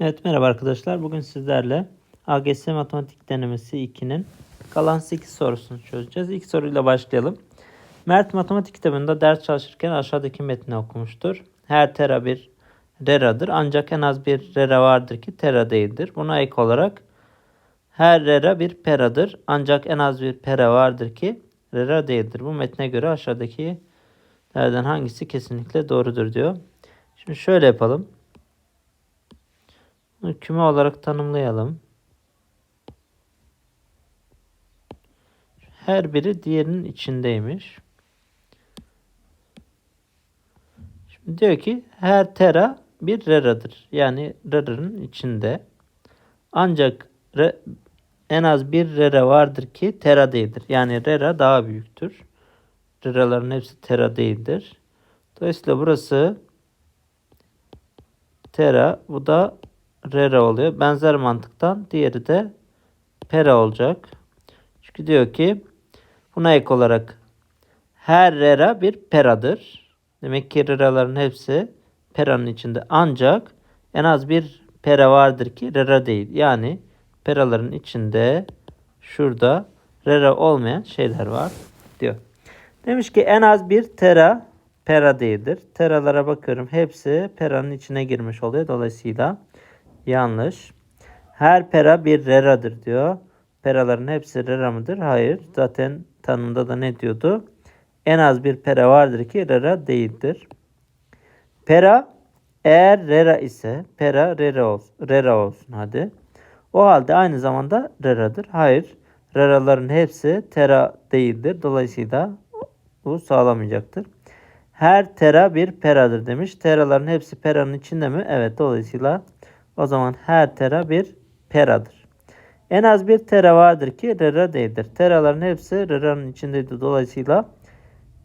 Evet merhaba arkadaşlar. Bugün sizlerle AGS Matematik Denemesi 2'nin kalan 8 sorusunu çözeceğiz. İlk soruyla başlayalım. Mert matematik kitabında ders çalışırken aşağıdaki metni okumuştur. Her tera bir reradır ancak en az bir rera vardır ki tera değildir. Buna ek olarak her rera bir peradır ancak en az bir pera vardır ki rera değildir. Bu metne göre aşağıdaki nereden hangisi kesinlikle doğrudur diyor. Şimdi şöyle yapalım. Bunu küme olarak tanımlayalım. Her biri diğerinin içindeymiş. Şimdi diyor ki her tera bir reradır. Yani rera'nın içinde. Ancak re, en az bir rera vardır ki tera değildir. Yani rera daha büyüktür. Reraların hepsi tera değildir. Dolayısıyla burası tera. Bu da rera oluyor. Benzer mantıktan diğeri de pera olacak. Çünkü diyor ki buna ek olarak her rera bir peradır. Demek ki reraların hepsi peranın içinde. Ancak en az bir pera vardır ki rera değil. Yani peraların içinde şurada rera olmayan şeyler var diyor. Demiş ki en az bir tera pera değildir. Teralara bakıyorum. Hepsi peranın içine girmiş oluyor. Dolayısıyla Yanlış. Her pera bir reradır diyor. Peraların hepsi rera mıdır? Hayır. Zaten tanımda da ne diyordu? En az bir pera vardır ki rera değildir. Pera eğer rera ise pera rera olsun, rera olsun hadi. O halde aynı zamanda reradır. Hayır. Reraların hepsi tera değildir. Dolayısıyla bu sağlamayacaktır. Her tera bir peradır demiş. Teraların hepsi peranın içinde mi? Evet. Dolayısıyla o zaman her tera bir peradır. En az bir tera vardır ki rera değildir. Teraların hepsi rera'nın içindeydi. Dolayısıyla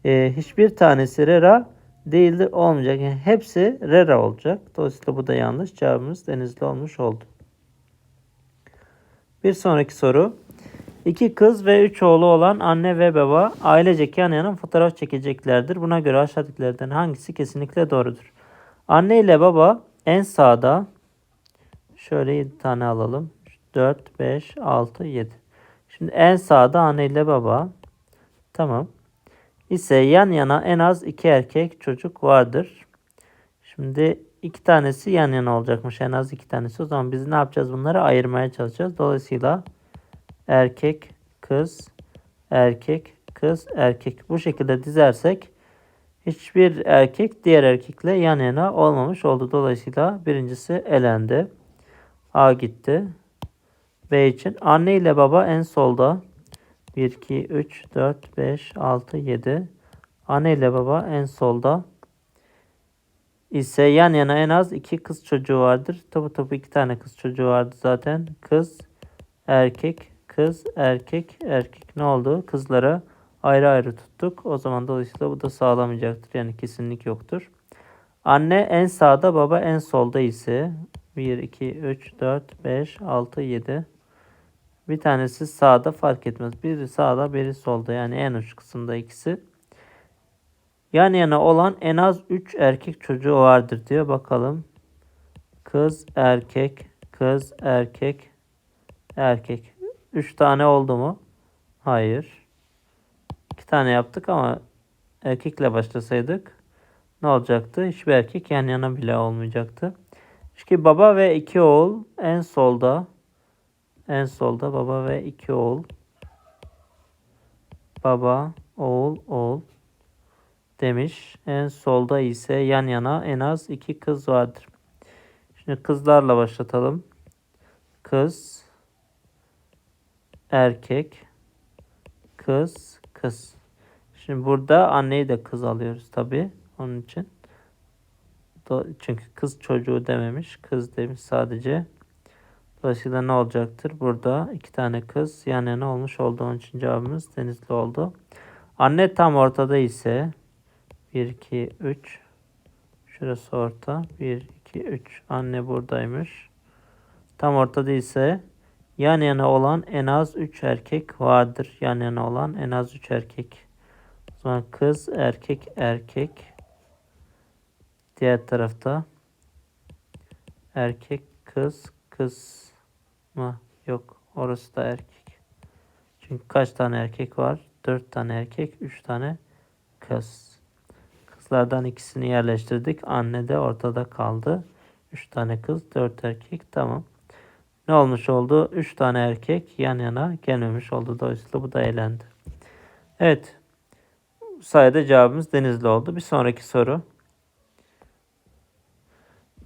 e, hiçbir tanesi rera değildir olmayacak. Yani hepsi rera olacak. Dolayısıyla bu da yanlış. Cevabımız denizli olmuş oldu. Bir sonraki soru. İki kız ve üç oğlu olan anne ve baba ailecek yan yana fotoğraf çekeceklerdir. Buna göre aşağıdakilerden hangisi kesinlikle doğrudur? Anne ile baba en sağda, Şöyle 7 tane alalım. 4, 5, 6, 7. Şimdi en sağda anne ile baba. Tamam. İse yan yana en az iki erkek çocuk vardır. Şimdi iki tanesi yan yana olacakmış. En az iki tanesi. O zaman biz ne yapacağız? Bunları ayırmaya çalışacağız. Dolayısıyla erkek, kız, erkek, kız, erkek. Bu şekilde dizersek hiçbir erkek diğer erkekle yan yana olmamış oldu. Dolayısıyla birincisi elendi. A gitti. B için. Anne ile baba en solda. 1, 2, 3, 4, 5, 6, 7. Anne ile baba en solda. ise yan yana en az iki kız çocuğu vardır. Topu topu iki tane kız çocuğu vardı zaten. Kız, erkek, kız, erkek, erkek. Ne oldu? Kızlara ayrı ayrı tuttuk. O zaman dolayısıyla bu da sağlamayacaktır. Yani kesinlik yoktur. Anne en sağda, baba en solda ise 1, 2, 3, 4, 5, 6, 7. Bir tanesi sağda fark etmez. Biri sağda biri solda. Yani en uç kısımda ikisi. Yan yana olan en az 3 erkek çocuğu vardır diyor. Bakalım. Kız, erkek, kız, erkek, erkek. 3 tane oldu mu? Hayır. 2 tane yaptık ama erkekle başlasaydık ne olacaktı? Hiçbir erkek yan yana bile olmayacaktı. Çünkü baba ve iki oğul en solda. En solda baba ve iki oğul. Baba, oğul, oğul demiş. En solda ise yan yana en az iki kız vardır. Şimdi kızlarla başlatalım. Kız, erkek, kız, kız. Şimdi burada anneyi de kız alıyoruz tabi onun için. Çünkü kız çocuğu dememiş. Kız demiş sadece. Dolayısıyla ne olacaktır? Burada iki tane kız yan yana olmuş oldu. Onun için cevabımız denizli oldu. Anne tam ortada ise 1, 2, 3 Şurası orta. 1, 2, 3 Anne buradaymış. Tam ortada ise yan yana olan en az 3 erkek vardır. Yan yana olan en az 3 erkek. O zaman kız, erkek, erkek. Diğer tarafta erkek kız, kız mı? Yok. Orası da erkek. Çünkü kaç tane erkek var? Dört tane erkek, üç tane kız. Kızlardan ikisini yerleştirdik. Anne de ortada kaldı. Üç tane kız, dört erkek. Tamam. Ne olmuş oldu? Üç tane erkek yan yana gelmemiş oldu. Dolayısıyla bu da elendi. Evet. Bu sayede cevabımız Denizli oldu. Bir sonraki soru.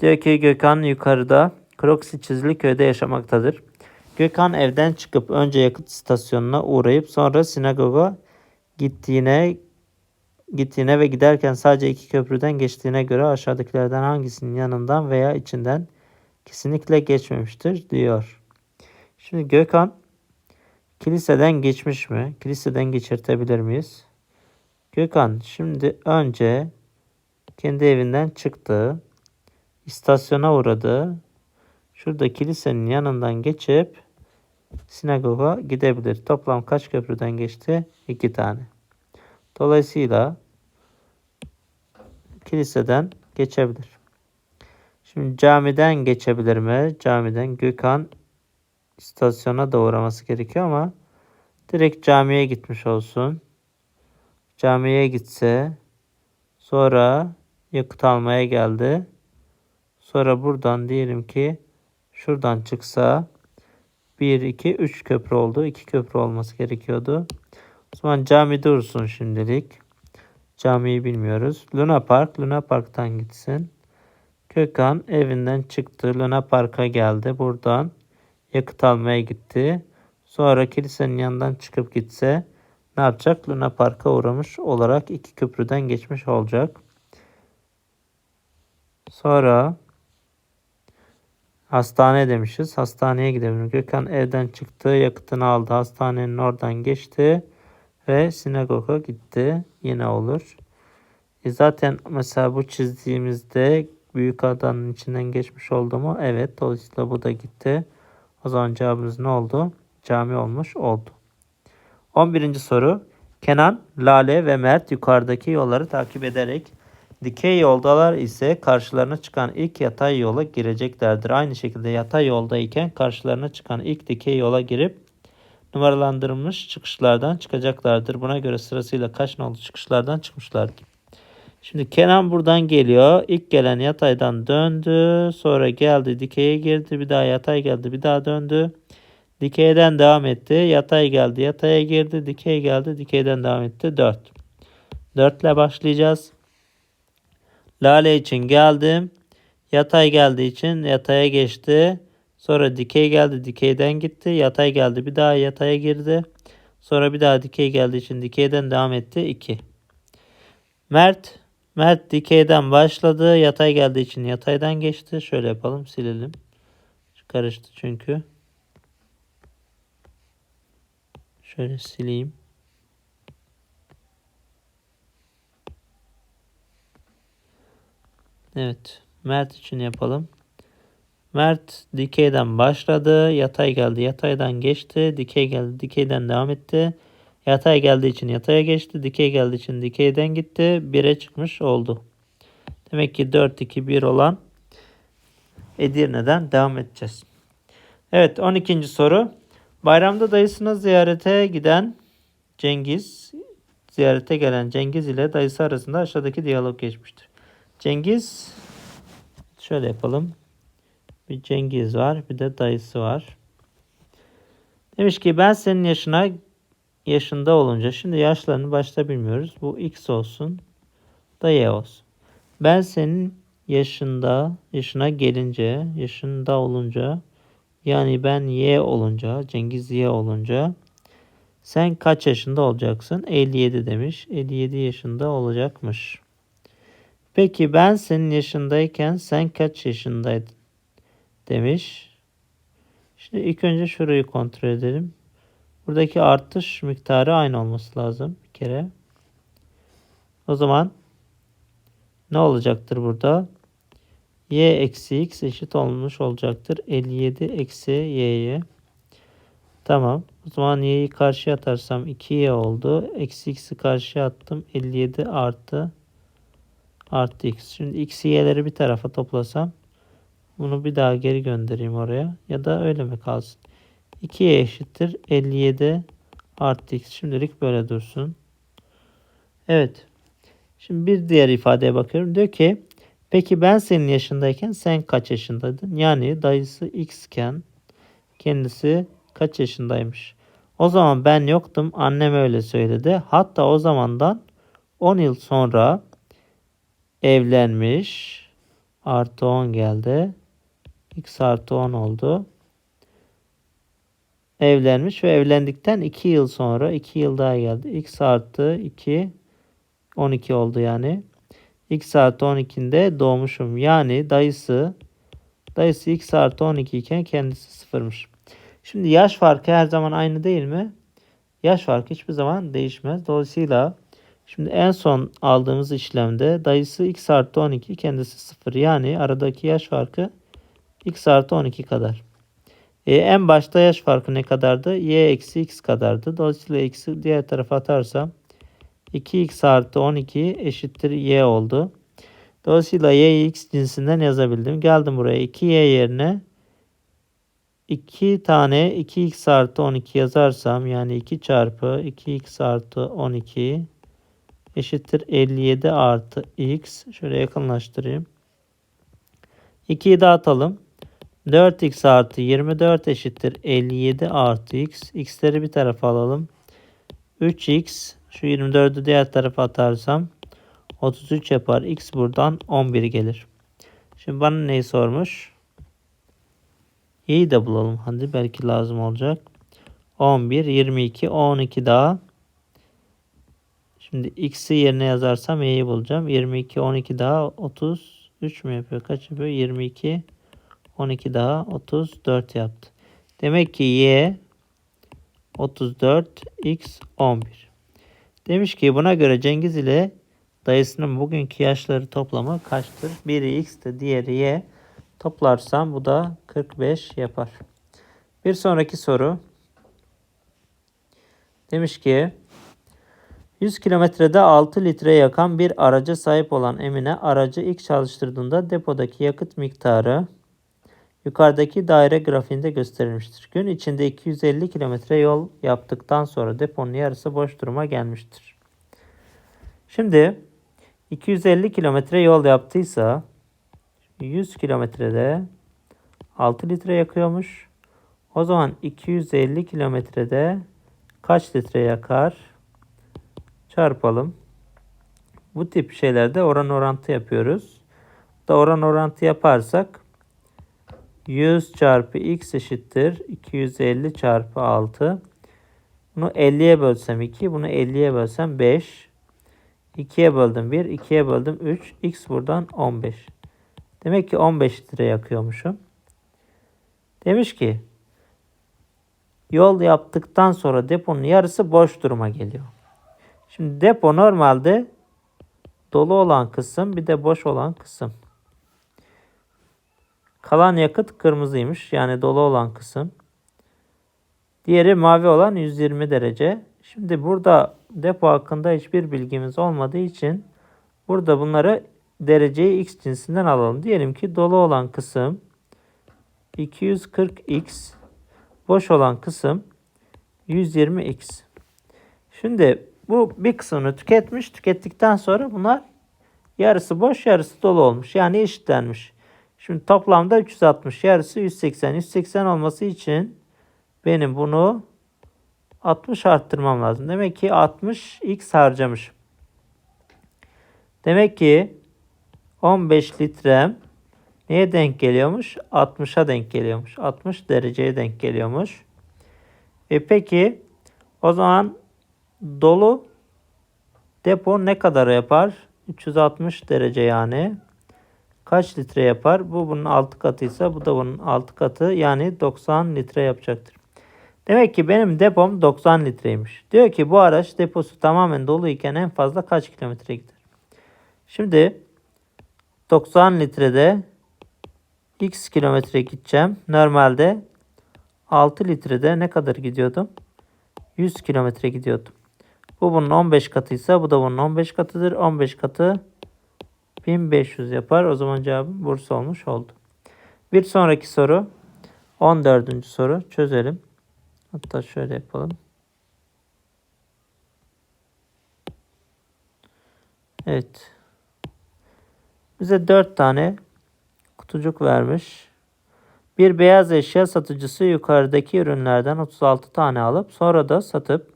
Diyor ki Gökhan yukarıda Kroksi çizili köyde yaşamaktadır. Gökhan evden çıkıp önce yakıt istasyonuna uğrayıp sonra sinagoga gittiğine gittiğine ve giderken sadece iki köprüden geçtiğine göre aşağıdakilerden hangisinin yanından veya içinden kesinlikle geçmemiştir diyor. Şimdi Gökhan kiliseden geçmiş mi? Kiliseden geçirtebilir miyiz? Gökhan şimdi önce kendi evinden çıktı. İstasyona uğradı. Şurada kilisenin yanından geçip sinagoga gidebilir. Toplam kaç köprüden geçti? İki tane. Dolayısıyla kiliseden geçebilir. Şimdi camiden geçebilir mi? Camiden Gökhan istasyona da uğraması gerekiyor ama direkt camiye gitmiş olsun. Camiye gitse sonra yakıt almaya geldi. Sonra buradan diyelim ki şuradan çıksa 1, 2, 3 köprü oldu. 2 köprü olması gerekiyordu. O zaman cami dursun şimdilik. Camiyi bilmiyoruz. Luna Park, Luna Park'tan gitsin. Kökan evinden çıktı. Luna Park'a geldi. Buradan yakıt almaya gitti. Sonra kilisenin yanından çıkıp gitse ne yapacak? Luna Park'a uğramış olarak iki köprüden geçmiş olacak. Sonra hastane demişiz. Hastaneye gidebilir. Gökhan evden çıktı. Yakıtını aldı. Hastanenin oradan geçti. Ve sinagoga gitti. Yine olur. E zaten mesela bu çizdiğimizde büyük adanın içinden geçmiş oldu mu? Evet. Dolayısıyla bu da gitti. O zaman cevabımız ne oldu? Cami olmuş oldu. 11. soru. Kenan, Lale ve Mert yukarıdaki yolları takip ederek dikey yoldalar ise karşılarına çıkan ilk yatay yola gireceklerdir. Aynı şekilde yatay yoldayken karşılarına çıkan ilk dikey yola girip numaralandırılmış çıkışlardan çıkacaklardır. Buna göre sırasıyla kaç nolu çıkışlardan çıkmışlardır. Şimdi Kenan buradan geliyor. İlk gelen yataydan döndü. Sonra geldi dikeye girdi. Bir daha yatay geldi. Bir daha döndü. Dikeyden devam etti. Yatay geldi. Yataya girdi. Dikey geldi. Dikeyden devam etti. 4. 4 ile başlayacağız. Lale için geldim. Yatay geldiği için yataya geçti. Sonra dikey geldi. Dikeyden gitti. Yatay geldi. Bir daha yataya girdi. Sonra bir daha dikey geldiği için dikeyden devam etti. 2. Mert Mert dikeyden başladı. Yatay geldiği için yataydan geçti. Şöyle yapalım. Silelim. Karıştı çünkü. Şöyle sileyim. Evet. Mert için yapalım. Mert dikeyden başladı. Yatay geldi. Yataydan geçti. Dikey geldi. Dikeyden devam etti. Yatay geldiği için yataya geçti. Dikey geldiği için dikeyden gitti. 1'e çıkmış oldu. Demek ki 4, 2, 1 olan Edirne'den devam edeceğiz. Evet 12. soru. Bayramda dayısını ziyarete giden Cengiz, ziyarete gelen Cengiz ile dayısı arasında aşağıdaki diyalog geçmiştir. Cengiz, şöyle yapalım. Bir Cengiz var, bir de dayısı var. Demiş ki ben senin yaşına yaşında olunca şimdi yaşlarını başta bilmiyoruz. Bu x olsun da y olsun. Ben senin yaşında yaşına gelince yaşında olunca yani ben y olunca Cengiz y olunca sen kaç yaşında olacaksın? 57 demiş. 57 yaşında olacakmış. Peki ben senin yaşındayken sen kaç yaşındaydın? Demiş. Şimdi ilk önce şurayı kontrol edelim. Buradaki artış miktarı aynı olması lazım bir kere. O zaman ne olacaktır burada? y eksi x eşit olmuş olacaktır. 57 eksi y'ye. Tamam. O zaman y'yi karşıya atarsam 2y oldu. Eksi x'i karşıya attım. 57 artı artı x. Şimdi x y'leri bir tarafa toplasam Bunu bir daha geri göndereyim oraya. Ya da öyle mi kalsın? 2y eşittir 57 artı x. Şimdilik böyle dursun. Evet. Şimdi bir diğer ifadeye bakıyorum. Diyor ki peki ben senin yaşındayken sen kaç yaşındaydın? Yani dayısı x iken kendisi kaç yaşındaymış? O zaman ben yoktum. Annem öyle söyledi. Hatta o zamandan 10 yıl sonra evlenmiş. Artı 10 geldi. X artı 10 oldu. Evlenmiş ve evlendikten 2 yıl sonra 2 yıl daha geldi. X artı 2 12 oldu yani. X artı 12'de doğmuşum. Yani dayısı dayısı X artı 12 iken kendisi sıfırmış. Şimdi yaş farkı her zaman aynı değil mi? Yaş farkı hiçbir zaman değişmez. Dolayısıyla şimdi en son aldığımız işlemde dayısı x artı 12 kendisi 0. Yani aradaki yaş farkı x artı 12 kadar. E, en başta yaş farkı ne kadardı? y eksi x kadardı. Dolayısıyla x'i diğer tarafa atarsam 2x artı 12 eşittir y oldu. Dolayısıyla y'yi x cinsinden yazabildim. Geldim buraya 2y yerine 2 tane 2x artı 12 yazarsam yani 2 çarpı 2x artı 12 eşittir 57 artı x. Şöyle yakınlaştırayım. 2'yi dağıtalım. 4x artı 24 eşittir 57 artı x. x'leri bir tarafa alalım. 3x şu 24'ü diğer tarafa atarsam 33 yapar. x buradan 11 gelir. Şimdi bana neyi sormuş? y'yi de bulalım. Hadi belki lazım olacak. 11, 22, 12 daha. Şimdi x'i yerine yazarsam y'yi bulacağım. 22, 12 daha 33 mü yapıyor? Kaç yapıyor? 22, 12 daha 34 yaptı. Demek ki y 34, x 11. Demiş ki buna göre Cengiz ile dayısının bugünkü yaşları toplamı kaçtır? Biri x'te diğeri y. Toplarsam bu da 45 yapar. Bir sonraki soru. Demiş ki 100 kilometrede 6 litre yakan bir araca sahip olan Emine aracı ilk çalıştırdığında depodaki yakıt miktarı yukarıdaki daire grafiğinde gösterilmiştir. Gün içinde 250 kilometre yol yaptıktan sonra deponun yarısı boş duruma gelmiştir. Şimdi 250 kilometre yol yaptıysa 100 kilometrede 6 litre yakıyormuş. O zaman 250 kilometrede kaç litre yakar? Çarpalım. Bu tip şeylerde oran orantı yapıyoruz. Da oran orantı yaparsak 100 çarpı x eşittir 250 çarpı 6. Bunu 50'ye bölsem 2, bunu 50'ye bölsem 5. 2'ye böldüm 1, 2'ye böldüm 3. x buradan 15. Demek ki 15 litre yakıyormuşum. Demiş ki yol yaptıktan sonra deponun yarısı boş duruma geliyor. Şimdi depo normalde dolu olan kısım bir de boş olan kısım. Kalan yakıt kırmızıymış. Yani dolu olan kısım. Diğeri mavi olan 120 derece. Şimdi burada depo hakkında hiçbir bilgimiz olmadığı için burada bunları dereceyi x cinsinden alalım. Diyelim ki dolu olan kısım 240x boş olan kısım 120x. Şimdi bu bir kısmını tüketmiş. Tükettikten sonra bunlar yarısı boş yarısı dolu olmuş. Yani eşitlenmiş. Şimdi toplamda 360 yarısı 180. 180 olması için benim bunu 60 arttırmam lazım. Demek ki 60 x harcamış. Demek ki 15 litrem neye denk geliyormuş? 60'a denk geliyormuş. 60 dereceye denk geliyormuş. E peki o zaman dolu depo ne kadar yapar? 360 derece yani. Kaç litre yapar? Bu bunun 6 katıysa bu da bunun 6 katı yani 90 litre yapacaktır. Demek ki benim depom 90 litreymiş. Diyor ki bu araç deposu tamamen dolu iken en fazla kaç kilometre gider? Şimdi 90 litrede x kilometre gideceğim. Normalde 6 litrede ne kadar gidiyordum? 100 kilometre gidiyordum. Bu bunun 15 katıysa bu da bunun 15 katıdır. 15 katı 1500 yapar. O zaman cevabım Bursa olmuş oldu. bir sonraki soru 14. soru çözelim. Hatta şöyle yapalım. Evet. Bize 4 tane kutucuk vermiş. Bir beyaz eşya satıcısı yukarıdaki ürünlerden 36 tane alıp sonra da satıp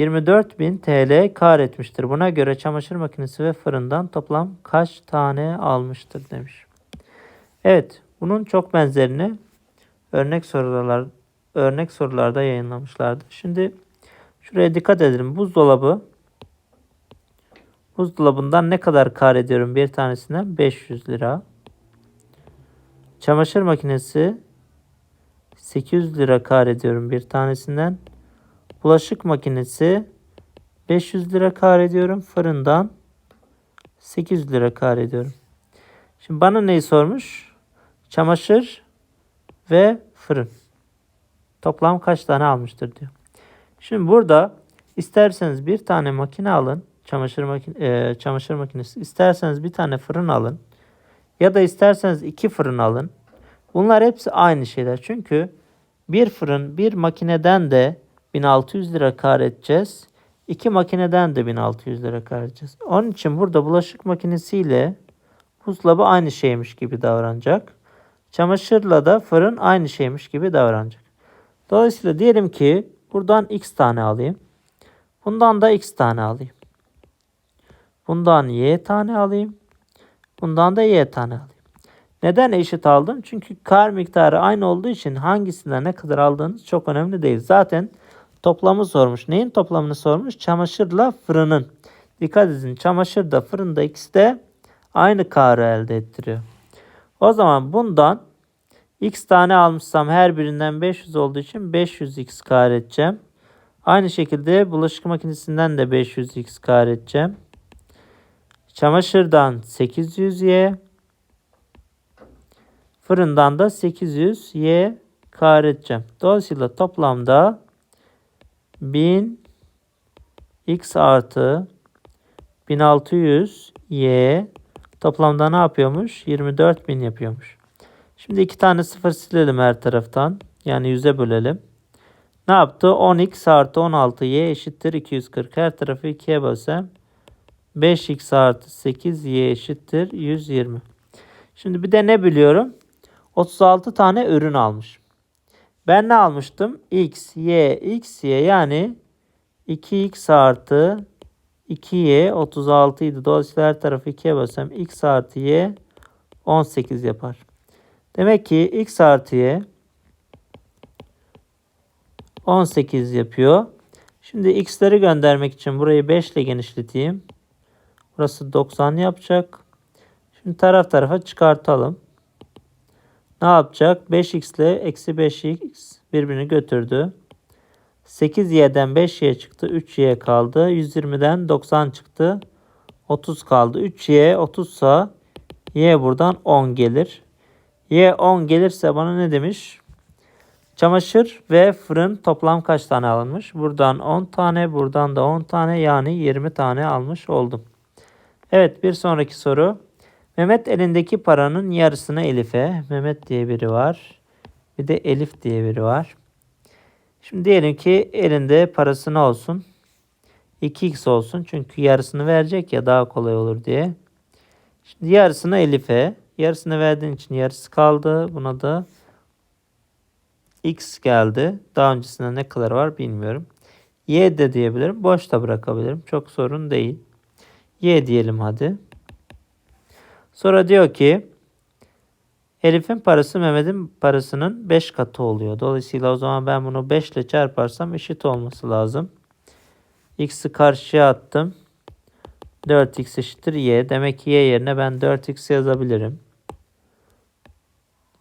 24.000 TL kar etmiştir. Buna göre çamaşır makinesi ve fırından toplam kaç tane almıştır demiş. Evet, bunun çok benzerini örnek sorular örnek sorularda yayınlamışlardı. Şimdi şuraya dikkat edelim. Buzdolabı Buzdolabından ne kadar kar ediyorum bir tanesinden? 500 lira. Çamaşır makinesi 800 lira kar ediyorum bir tanesinden. Bulaşık makinesi 500 lira kar ediyorum. Fırından 800 lira kar ediyorum. Şimdi bana neyi sormuş? Çamaşır ve fırın. Toplam kaç tane almıştır diyor. Şimdi burada isterseniz bir tane makine alın. Çamaşır, makine, e, çamaşır makinesi. İsterseniz bir tane fırın alın. Ya da isterseniz iki fırın alın. Bunlar hepsi aynı şeyler. Çünkü bir fırın bir makineden de 1600 lira kar edeceğiz. İki makineden de 1600 lira kar edeceğiz. Onun için burada bulaşık makinesiyle buzdolabı aynı şeymiş gibi davranacak. Çamaşırla da fırın aynı şeymiş gibi davranacak. Dolayısıyla diyelim ki buradan x tane alayım. Bundan da x tane alayım. Bundan y tane alayım. Bundan da y tane alayım. Neden eşit aldım? Çünkü kar miktarı aynı olduğu için hangisinden ne kadar aldığınız çok önemli değil. Zaten toplamı sormuş. Neyin toplamını sormuş? Çamaşırla fırının. Dikkat edin çamaşır da fırın da ikisi de aynı karı elde ettiriyor. O zaman bundan x tane almışsam her birinden 500 olduğu için 500x kar edeceğim. Aynı şekilde bulaşık makinesinden de 500x kar edeceğim. Çamaşırdan 800y. Fırından da 800y kar edeceğim. Dolayısıyla toplamda 1000 x artı 1600 y toplamda ne yapıyormuş? 24.000 yapıyormuş. Şimdi iki tane sıfır silelim her taraftan. Yani 100'e bölelim. Ne yaptı? 10x artı 16y eşittir 240. Her tarafı 2'ye bölsem 5x artı 8y eşittir 120. Şimdi bir de ne biliyorum? 36 tane ürün almış. Ben ne almıştım? x, y, x, y yani 2x artı 2y 36 idi. Dolayısıyla her tarafı 2'ye bölsem x artı y 18 yapar. Demek ki x artı y 18 yapıyor. Şimdi x'leri göndermek için burayı 5 ile genişleteyim. Burası 90 yapacak. Şimdi taraf tarafa çıkartalım. Ne yapacak? 5x ile eksi 5x birbirini götürdü. 8y'den 5y çıktı. 3y kaldı. 120'den 90 çıktı. 30 kaldı. 3y 30 sa y buradan 10 gelir. Y 10 gelirse bana ne demiş? Çamaşır ve fırın toplam kaç tane alınmış? Buradan 10 tane, buradan da 10 tane yani 20 tane almış oldum. Evet bir sonraki soru. Mehmet elindeki paranın yarısını Elif'e. Mehmet diye biri var. Bir de Elif diye biri var. Şimdi diyelim ki elinde parası ne olsun? 2x olsun. Çünkü yarısını verecek ya daha kolay olur diye. Şimdi yarısını Elif'e. Yarısını verdiğin için yarısı kaldı. Buna da x geldi. Daha öncesinde ne kadar var bilmiyorum. Y de diyebilirim. Boş da bırakabilirim. Çok sorun değil. Y diyelim hadi. Sonra diyor ki Elif'in parası Mehmet'in parasının 5 katı oluyor. Dolayısıyla o zaman ben bunu 5 ile çarparsam eşit olması lazım. X'i karşıya attım. 4x eşittir y. Demek ki y yerine ben 4x yazabilirim.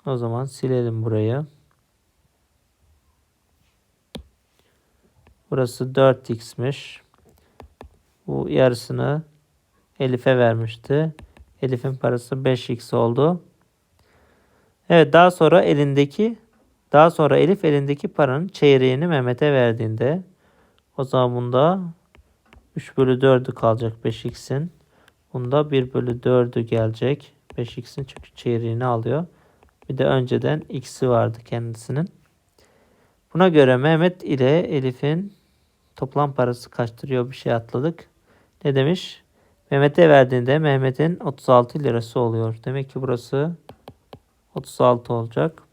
O zaman silelim burayı. Burası 4x'miş. Bu yarısını Elif'e vermişti. Elif'in parası 5x oldu. Evet daha sonra elindeki daha sonra Elif elindeki paranın çeyreğini Mehmet'e verdiğinde o zaman bunda 3 bölü 4'ü kalacak 5x'in. Bunda 1 bölü 4'ü gelecek. 5x'in çünkü çeyreğini alıyor. Bir de önceden x'i vardı kendisinin. Buna göre Mehmet ile Elif'in toplam parası kaçtırıyor bir şey atladık. Ne demiş? Mehmet'e verdiğinde Mehmet'in 36 lirası oluyor. Demek ki burası 36 olacak.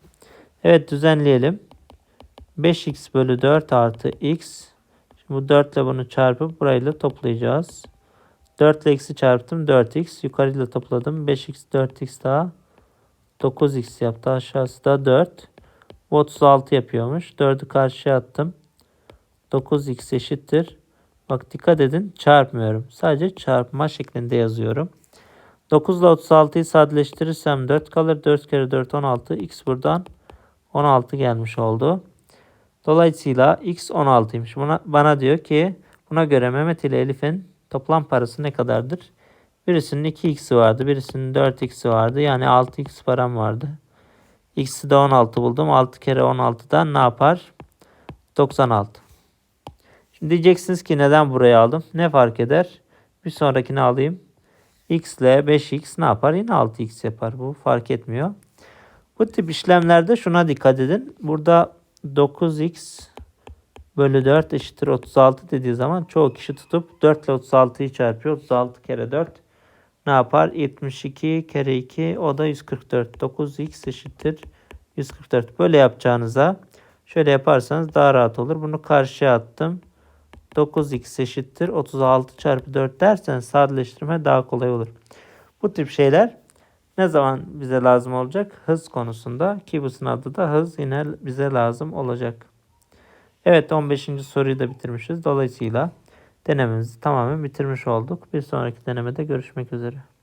Evet düzenleyelim. 5x bölü 4 artı x. Şimdi bu 4 ile bunu çarpıp burayla toplayacağız. 4 ile x'i çarptım 4x. Yukarıyla topladım. 5x 4x daha 9x yaptı. Aşağısı da 4. Bu 36 yapıyormuş. 4'ü karşıya attım. 9x eşittir. Bak dikkat edin çarpmıyorum. Sadece çarpma şeklinde yazıyorum. 9 ile 36'yı sadeleştirirsem 4 kalır. 4 kere 4 16. X buradan 16 gelmiş oldu. Dolayısıyla x 16'ymış. Buna, bana diyor ki buna göre Mehmet ile Elif'in toplam parası ne kadardır? Birisinin 2x'i vardı. Birisinin 4x'i vardı. Yani 6x param vardı. X'i de 16 buldum. 6 kere 16'dan ne yapar? 96. Şimdi diyeceksiniz ki neden buraya aldım? Ne fark eder? Bir sonrakini alayım. X ile 5x ne yapar? Yine 6x yapar. Bu fark etmiyor. Bu tip işlemlerde şuna dikkat edin. Burada 9x bölü 4 eşittir 36 dediği zaman çoğu kişi tutup 4 ile 36'yı çarpıyor. 36 kere 4 ne yapar? 72 kere 2 o da 144. 9x eşittir 144. Böyle yapacağınıza şöyle yaparsanız daha rahat olur. Bunu karşıya attım. 9x eşittir 36 çarpı 4 dersen sadeleştirme daha kolay olur. Bu tip şeyler ne zaman bize lazım olacak? Hız konusunda ki bu sınavda da hız yine bize lazım olacak. Evet 15. soruyu da bitirmişiz. Dolayısıyla denememizi tamamen bitirmiş olduk. Bir sonraki denemede görüşmek üzere.